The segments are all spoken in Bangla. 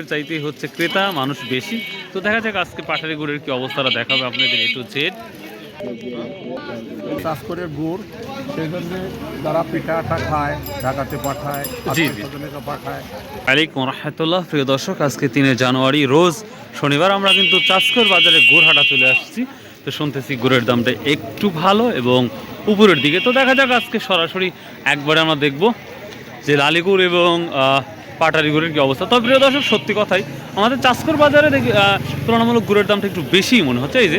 এর চাইতেই হচ্ছে ক্রেতা মানুষ বেশি। তো দেখা যাক আজকে পাটারি গুড়ের কি অবস্থাটা দেখাবে আপনাদের একটু জেড চাষ করে গুড় সেই জন্য যারা পিঠা আটা খায় ঢাকাতে পাঠায় জি, জি। পাঠায়। আলাইকুম রহমতুল্লাহ প্রিয় দর্শক আজকে তিনে জানুয়ারি রোজ শনিবার আমরা কিন্তু চাষকর বাজারে গুড় হাটা চলে আসছি। তো শুনতেছি গুড়ের দামটা একটু ভালো এবং উপরের দিকে। তো দেখা যাক আজকে সরাসরি একবারে আমরা দেখব যে লালিগুড় এবং পাটারি গুড়ের কি অবস্থা? তবে প্রিয় দর্শক সত্যি কথাই আমাদের চাষকর বাজারে দেখি তুলনামূলক গুড়ের দামটা একটু বেশিই মনে হচ্ছে এই যে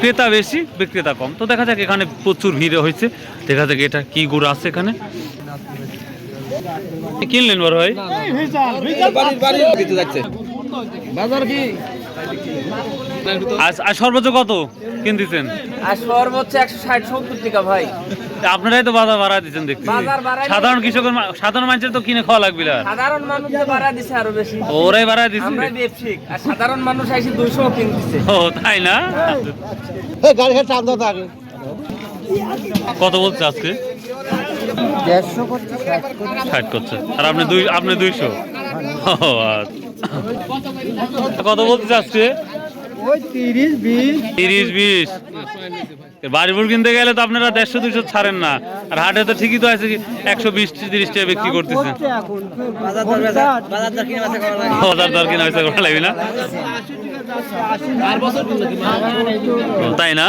ক্রেতা বেশি বিক্রেতা কম। তো দেখা যাক এখানে প্রচুর ভিড় হয়েছে। দেখা যাক এটা কি গুড় আছে এখানে। কিনলেন বড় ভাই? বাজার কি? আজ আজ সর্বোচ্চ কত কিনতেছেন? আর সর্বোচ্চ একশো ষাট সত্তর টাকা ভাই। আপনারাই তো বাজার বাড়া দিচ্ছেন বাড়াই সাধারণ কৃষকের মা- সাধারণ মানুষের তো কিনে খাওয়া লাগবে না। সাধারণ মানুষ তো বাড়া দিছে আরও বেশি। ওরাই বাড়া দিচ্ছে আমরা ব্যবসায়িক আর সাধারণ মানুষ এসে দুশো কিনতেছে। ও তাই না? কত বলছে আজকে? দেড়শো করছে ষাট করছে। আর আপনি দুই আপনি দুইশো? ও আচ্ছা। কত বলছে আজকে? তিরিশ বিশ। বাড়িপুর কিনতে গেলে তো আপনারা দেড়শো দুইশো ছাড়েন না। আর হাটে তো ঠিকই তো আছে কি একশো বিশ তিরিশ টাকা বিক্রি করতেছেন বাজার দর কিনা করা লাগবে। না? তাই না?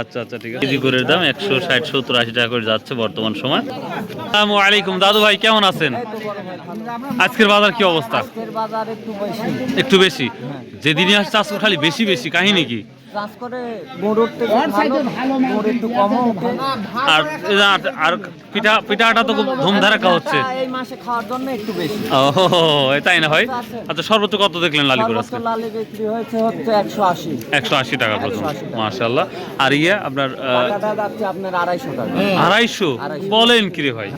আচ্ছা আচ্ছা ঠিক আছে। কেজি গরুর দাম একশো ষাট সত্তর আশি টাকা করে যাচ্ছে বর্তমান সময়। আসসালামু আলাইকুম। দাদু ভাই কেমন আছেন? আজকের বাজার কি অবস্থা? একটু বেশি। একটু বেশি? যেদিনই আসছে আজকে খালি বেশি বেশি। কাহিনী কি? চাষ করে গরুর থেকে ভালো গরু একটু কমও ওঠে আর আর- আর পিঠা পিঠা তো খুব ধুমধারাকা হচ্ছে। এই মাসে খাওয়ার জন্য একটু বেশি। ও তাই না হয় আচ্ছা সর্বোচ্চ কত দেখলেন আজকে? লালি বিক্রি হয়েছে হচ্ছে একশো আশি। একশো আশি টাকা পর্যন্ত 180 টাকা। আর ইয়ে আপনার আহ, যাচ্ছে আপনার আড়াইশো টাকা। আড়াইশো? আড়াইশো। বলেন কি রে ভাই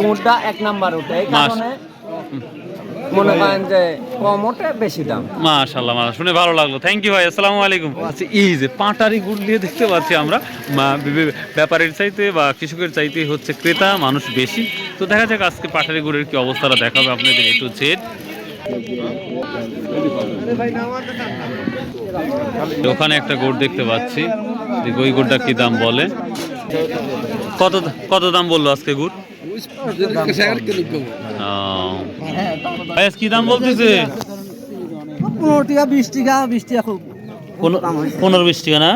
গুড়টা এক নাম্বার ওঠে এই কারণে মনে করেন যে কম বেশি দাম। মাশাল্লাহ মাশাল্লাহ শুনে ভালো লাগল। থ্যাংক ইউ ভাই আসসালামু আলাইকুম। আচ্ছা এই যে পাটারি গুড় দিয়ে দেখতে পাচ্ছি আমরা ব্যাপারীর চাইতে বা কৃষকের চাইতে হচ্ছে ক্রেতা মানুষ বেশি। তো দেখা যাক আজকে পাটারি গুড়ের কি অবস্থাটা দেখাবে আপনাদের একটু জেড ওখানে একটা গুড় দেখতে পাচ্ছি ওই গুড়টা কি দাম বলে? কত কত দাম বলল আজকে গুড়?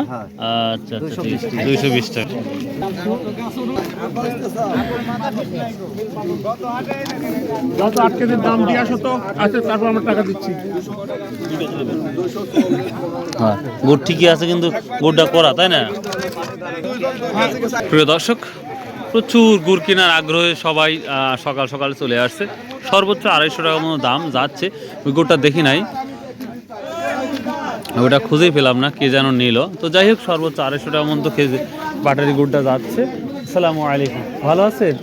হ্যাঁ। আচ্ছা আচ্ছা দুইশো বিশ টাকা আট কেজির দাম দিয়ে আসো তো টাকা হ্যাঁ গুড় ঠিকই আছে কিন্তু গুড়টা করা তাই না প্রিয় দর্শক প্রচুর গুড় কেনার আগ্রহে সবাই সকাল সকাল চলে আসছে। সর্বোচ্চ আড়াইশো টাকা মতো দাম যাচ্ছে। ওই গুড়টা দেখি নাই। ওটা খুঁজেই পেলাম না কে যেন নিল। তো যাই হোক সর্বোচ্চ আড়াইশো টাকা মতো কেজি বাটারি গুড়টা যাচ্ছে। আসসালামু আলাইকুম। ভালো আছেন?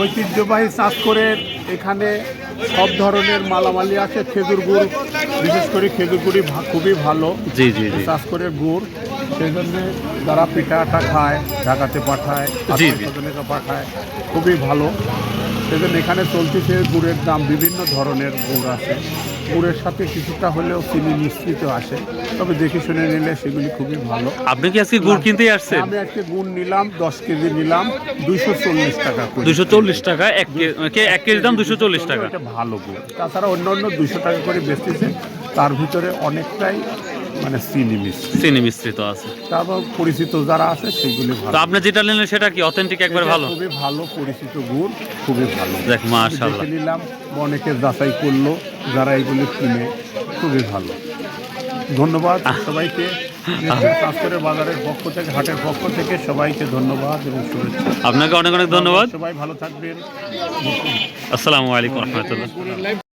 ঐতিহ্যবাহী চাষ করে এখানে সব ধরনের মালামালি আছে। খেজুর গুড় বিশেষ করে খেজুর গুড়ি খুবই ভালো। জি জি চাষ করে গুড়। সেই জন্য যারা পিঠা আটা খায় ঢাকাতে পাঠায়। পাঠায় খুবই ভালো। সেই জন্য এখানে চলতেছে গুড়ের দাম বিভিন্ন ধরনের গুড় আছে। গুড়ের সাথে কিছুটা হলেও চিনি মিশ্রিত আসে তবে দেখে শুনে নিলে সেগুলি খুবই ভালো। আপনি কি আজকে গুড় কিনতে আসছেন? আমি আজকে গুড় নিলাম দশ কেজি নিলাম দুইশো চল্লিশ টাকা দুশো চল্লিশ টাকা এক এক কেজি দাম দুশো চল্লিশ টাকা। ভালো গুড়। তাছাড়া অন্য অন্য দুশো টাকা করে বেচতেছে তার ভিতরে অনেকটাই মানে চিনি মিশ্র চিনি মিশ্রিত আছে। তারপর পরিচিত যারা আছে সেগুলি তো ভালো আপনি যেটা নিলেন সেটা কি? অথেন্টিক একবার ভালো? খুবই ভালো পরিচিত গুড় খুবই ভালো। দেখ মাশাআল্লাহ দেখে নিলাম অনেকে যাচাই করল যারা এগুলি কিনে খুবই ভালো। ধন্যবাদ সবাইকে। বাজারের পক্ষ থেকে হাটের পক্ষ থেকে সবাইকে ধন্যবাদ এবং শুভেচ্ছা। আপনাকে অনেক অনেক ধন্যবাদ। সবাই ভালো থাকবেন। আসসালামু আলাইকুম রহমতুল্লাহ।